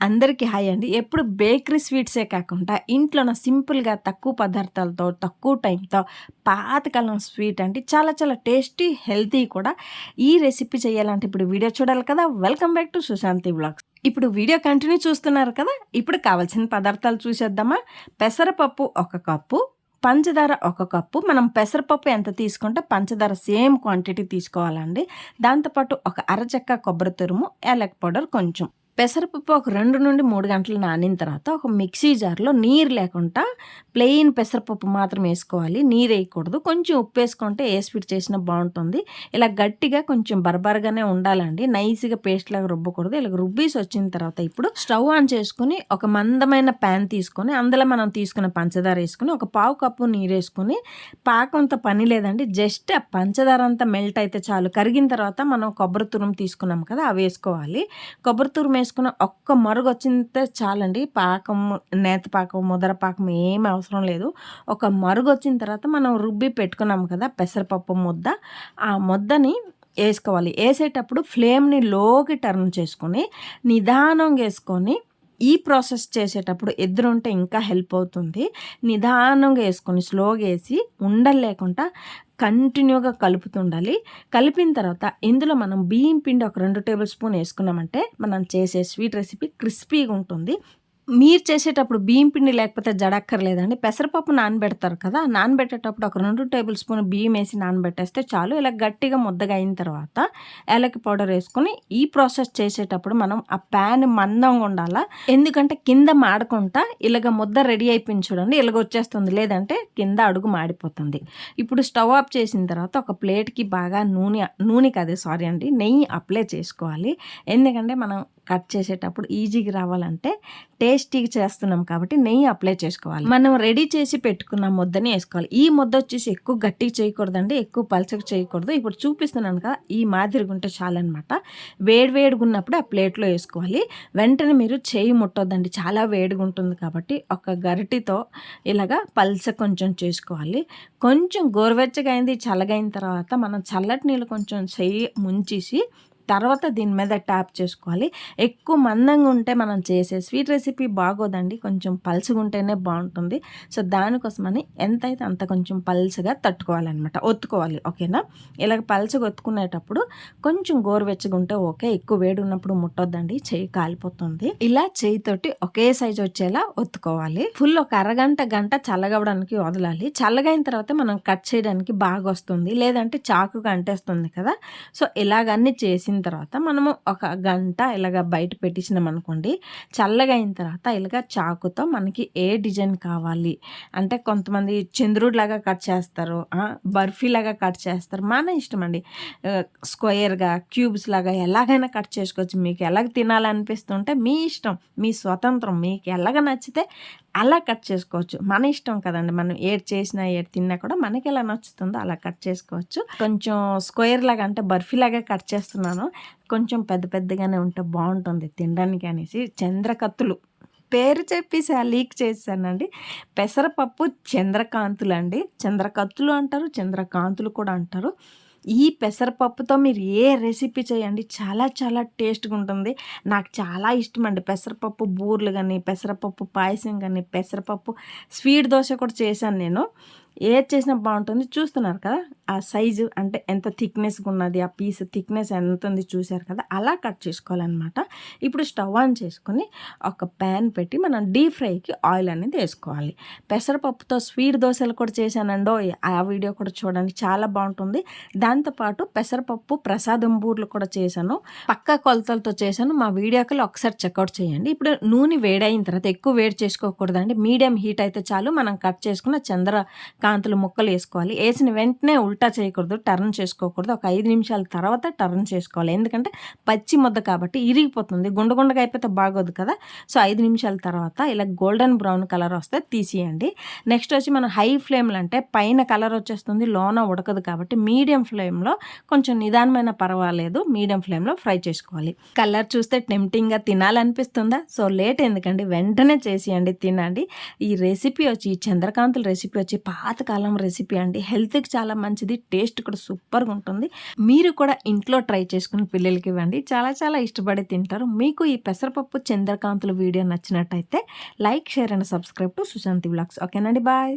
అందరికీ హాయ్ అండి. ఎప్పుడు బేకరీ స్వీట్సే కాకుండా ఇంట్లోన సింపుల్గా తక్కువ పదార్థాలతో తక్కువ టైంతో పాతకాలం స్వీట్ అంటే చాలా చాలా టేస్టీ హెల్తీ కూడా. ఈ రెసిపీ చేయాలంటే ఇప్పుడు వీడియో చూడాలి కదా. Welcome back to Sushanti blogs. ఇప్పుడు వీడియో కంటిన్యూ చూస్తున్నారు కదా. ఇప్పుడు కావాల్సిన పదార్థాలు చూసేద్దామా? పెసరపప్పు ఒక కప్పు పంచదార ఒక కప్పు. మనం పెసరపప్పు ఎంత తీసుకుంటే పంచదార సేమ్ క్వాంటిటీ తీసుకోవాలండి. దాంతోపాటు ఒక అరచక్క కొబ్బరి తురుము ఎలక్ పౌడర్ కొంచెం. పెసరపప్పు ఒక రెండు నుండి మూడు గంటలు నానిన తర్వాత ఒక మిక్సీ జార్లో నీరు లేకుండా ప్లెయిన్ పెసరపప్పు మాత్రం వేసుకోవాలి. నీరు వేయకూడదు. కొంచెం ఉప్పు వేసుకుంటే ఏ స్వీట్ చేసినా బాగుంటుంది. ఇలా గట్టిగా కొంచెం బరబరగానే ఉండాలండి. నైస్గా పేస్ట్ లాగా రుబ్బకూడదు. ఇలా రుబ్బీసి వచ్చిన తర్వాత ఇప్పుడు స్టవ్ ఆన్ చేసుకుని ఒక మందమైన ప్యాన్ తీసుకొని అందులో మనం తీసుకున్న పంచదార వేసుకుని ఒక పావు కప్పు నీరు వేసుకుని పాకంత పని లేదండి. జస్ట్ ఆ పంచదార అంతా మెల్ట్ అయితే చాలు. కరిగిన తర్వాత మనం కొబ్బరి తురుము తీసుకున్నాం కదా అవి వేసుకోవాలి. కొబ్బరి తురుము వేసుకున్న ఒక్క మరుగు వచ్చింటే చాలండి. పాకం నేత పాకం ముదర పాకం ఏం అవసరం లేదు. ఒక మరుగు వచ్చిన తర్వాత మనం రుబ్బి పెట్టుకున్నాం కదా పెసరపప్పు ముద్ద. ఆ ముద్దని వేసుకోవాలి. వేసేటప్పుడు ఫ్లేమ్ని లోకి టర్న్ చేసుకొని నిదానంగా వేసుకొని ఈ ప్రాసెస్ చేసేటప్పుడు ఎదురుంటే ఇంకా హెల్ప్ అవుతుంది. నిదానంగా వేసుకొని స్లోగా వేసి ఉండలు లేకుండా కంటిన్యూగా కలుపుతుండాలి. కలిపిన తర్వాత ఇందులో మనం బియ్యం పిండి ఒక రెండు టేబుల్ స్పూన్ వేసుకున్నామంటే మనం చేసే స్వీట్ రెసిపీ క్రిస్పీగా ఉంటుంది. మీరు చేసేటప్పుడు బియ్యం పిండి లేకపోతే జడక్కర్లేదండి పెసరపప్పు నానబెడతారు కదా నానబెట్టేటప్పుడు ఒక రెండు టేబుల్ స్పూన్ బియ్యం వేసి నానబెట్టేస్తే చాలు. ఇలా గట్టిగా ముద్దగా అయిన తర్వాత ఏలకి పౌడర్ వేసుకొని ఈ ప్రాసెస్ చేసేటప్పుడు మనం ఆ ప్యాన్ మందంగా ఉండాలా? ఎందుకంటే కింద మాడకుండా ఇలాగ ముద్ద రెడీ అయిపోయింది చూడండి ఇలాగ వచ్చేస్తుంది. లేదంటే కింద అడుగు మాడిపోతుంది. ఇప్పుడు స్టవ్ ఆఫ్ చేసిన తర్వాత ఒక ప్లేట్కి బాగా నూనె నూనె కాదు సారీ అండి నెయ్యి అప్లై చేసుకోవాలి. ఎందుకంటే మనం కట్ చేసేటప్పుడు ఈజీగా రావాలంటే టేస్టీగా చేస్తున్నాం కాబట్టి నెయ్యి అప్లై చేసుకోవాలి. మనం రెడీ చేసి పెట్టుకున్న ముద్దని వేసుకోవాలి. ఈ ముద్ద వచ్చేసి ఎక్కువ గట్టిగా చేయకూడదండి ఎక్కువ పలచగా చేయకూడదు. ఇప్పుడు చూపిస్తున్నాను కదా ఈ మాదిరిగా ఉంటే చాలన్నమాట. వేడి ఉన్నప్పుడు ఆ ప్లేట్లో వేసుకోవాలి. వెంటనే మీరు చేయి ముట్టొద్దండి చాలా వేడిగా ఉంటుంది కాబట్టి ఒక గరిటితో ఇలాగా పల్చ కొంచెం చేసుకోవాలి. కొంచెం గోరువెచ్చగా అయింది చల్లగైన తర్వాత మనం చల్లటి నీళ్ళు కొంచెం చెయ్యి ముంచేసి తర్వాత దీని మీద ట్యాప్ చేసుకోవాలి. ఎక్కువ మందంగా ఉంటే మనం చేసే స్వీట్ రెసిపీ బాగోదండి. కొంచెం పల్చగా ఉంటేనే బాగుంటుంది. సో దానికోసమని ఎంత అయితే అంత కొంచెం పల్చగా తట్టుకోవాలన్నమాట. ఒత్తుకోవాలి ఓకేనా? ఇలాగ పల్చగా ఒత్తుకునేటప్పుడు కొంచెం గోరువెచ్చగా ఉంటే ఓకే. ఎక్కువ వేడి ఉన్నప్పుడు ముట్టొద్దండి. చెయ్యి కాలిపోతుంది. ఇలా చేయితోటి ఒకే సైజు వచ్చేలా ఒత్తుకోవాలి. ఫుల్ ఒక అరగంట గంట చల్లగవడానికి వదలాలి. చల్లగైన తర్వాత మనం కట్ చేయడానికి బాగా వస్తుంది లేదంటే చాకుగా అంటేస్తుంది కదా. సో ఇలాగన్నీ చేసిన తర్వాత మనము ఒక గంట ఇలాగ బయట పెట్టించినాం అనుకోండి చల్లగా అయిన తర్వాత ఇలాగ చాకుతో మనకి ఏ డిజైన్ కావాలి? అంటే కొంతమంది చంద్రుడిలాగా కట్ చేస్తారు బర్ఫీ లాగా కట్ చేస్తారు. మన ఇష్టం అండి. స్క్వయర్గా క్యూబ్స్ లాగా ఎలాగైనా కట్ చేసుకోవచ్చు. మీకు ఎలాగ తినాలనిపిస్తుంటే మీ ఇష్టం మీ స్వతంత్రం మీకు ఎలాగ నచ్చితే అలా కట్ చేసుకోవచ్చు. మన ఇష్టం కదండి. మనం ఏడ్ చేసినా ఏడ్ తిన్నా కూడా మనకి ఎలా నచ్చుతుందో అలా కట్ చేసుకోవచ్చు. కొంచెం స్క్వేర్ లాగా అంటే బర్ఫీ లాగా కట్ చేస్తున్నాను. కొంచెం పెద్ద పెద్దగానే ఉంటే బాగుంటుంది తినడానికి అనేసి. చంద్రకత్తులు. పేరు చెప్పేసి లీక్ చేశానండి పెసరపప్పు చంద్రకాంతులు అండి చంద్రకత్తులు అంటారు చంద్రకాంతులు కూడా అంటారు. ఈ పెసరపప్పుతో మీరు ఏ రెసిపీ చేయండి చాలా చాలా టేస్ట్గా ఉంటుంది నాకు చాలా ఇష్టం అండి పెసరపప్పు బూర్లు కానీ పెసరపప్పు పాయసం కానీ పెసరపప్పు స్వీట్ దోశ కూడా చేశాను నేను. ఏది చేసినా బాగుంటుంది. చూస్తున్నారు కదా? ఆ సైజు అంటే ఎంత థిక్నెస్గా ఉన్నది ఆ పీస్ థిక్నెస్ ఎంత ఉంది చూసారు కదా? అలా కట్ చేసుకోవాలన్నమాట. ఇప్పుడు స్టవ్ ఆన్ చేసుకొని ఒక ప్యాన్ పెట్టి మనం డీప్ ఫ్రైకి ఆయిల్ అనేది వేసుకోవాలి. పెసరపప్పుతో స్వీట్ దోశలు కూడా చేశానండో ఆ వీడియో కూడా చూడండి చాలా బాగుంటుంది. దాంతోపాటు పెసరపప్పు ప్రసాదం బూర్లు కూడా చేశాను. పక్క కొలతలతో చేశాను. మా వీడియోకి ఒకసారి చెక్అవుట్ చేయండి. ఇప్పుడు నూనె వేడైన తర్వాత ఎక్కువ వేడి చేసుకోకూడదండి. మీడియం హీట్ అయితే చాలు. మనం కట్ చేసుకున్న చంద్ర కాంతులు ముక్కలు వేసుకోవాలి. వేసిన వెంటనే ఉల్టా చేయకూడదు టర్న్ చేసుకోకూడదు. ఒక ఐదు నిమిషాల తర్వాత టర్న్ చేసుకోవాలి. ఎందుకంటే పచ్చి ముద్ద కాబట్టి ఇరిగిపోతుంది. గుండగుండగా అయిపోతే బాగోదు కదా. సో ఐదు నిమిషాల తర్వాత ఇలా గోల్డెన్ బ్రౌన్ కలర్ వస్తే తీసేయండి. నెక్స్ట్ వచ్చి మనం హై ఫ్లేమ్లు అంటే పైన కలర్ వచ్చేస్తుంది లోన ఉడకదు కాబట్టి మీడియం ఫ్లేమ్లో కొంచెం నిదానమైన పర్వాలేదు మీడియం ఫ్లేమ్లో ఫ్రై చేసుకోవాలి. కలర్ చూస్తే టెంప్టింగ్గా తినాలనిపిస్తుందా? సో లేట్ ఎందుకండి? వెంటనే చేసేయండి తినండి. ఈ రెసిపీ వచ్చి చంద్రకాంతుల రెసిపీ వచ్చి పాత పాతకాలం రెసిపీ అండి. హెల్త్కి చాలా మంచిది టేస్ట్ కూడా సూపర్గా ఉంటుంది. మీరు కూడా ఇంట్లో ట్రై చేసుకుని పిల్లలకి ఇవ్వండి. చాలా చాలా ఇష్టపడి తింటారు. మీకు ఈ పెసరపప్పు చంద్రకాంతుల వీడియో నచ్చినట్టయితే like share and subscribe to Sushanti blogs ఓకేనండి బాయ్.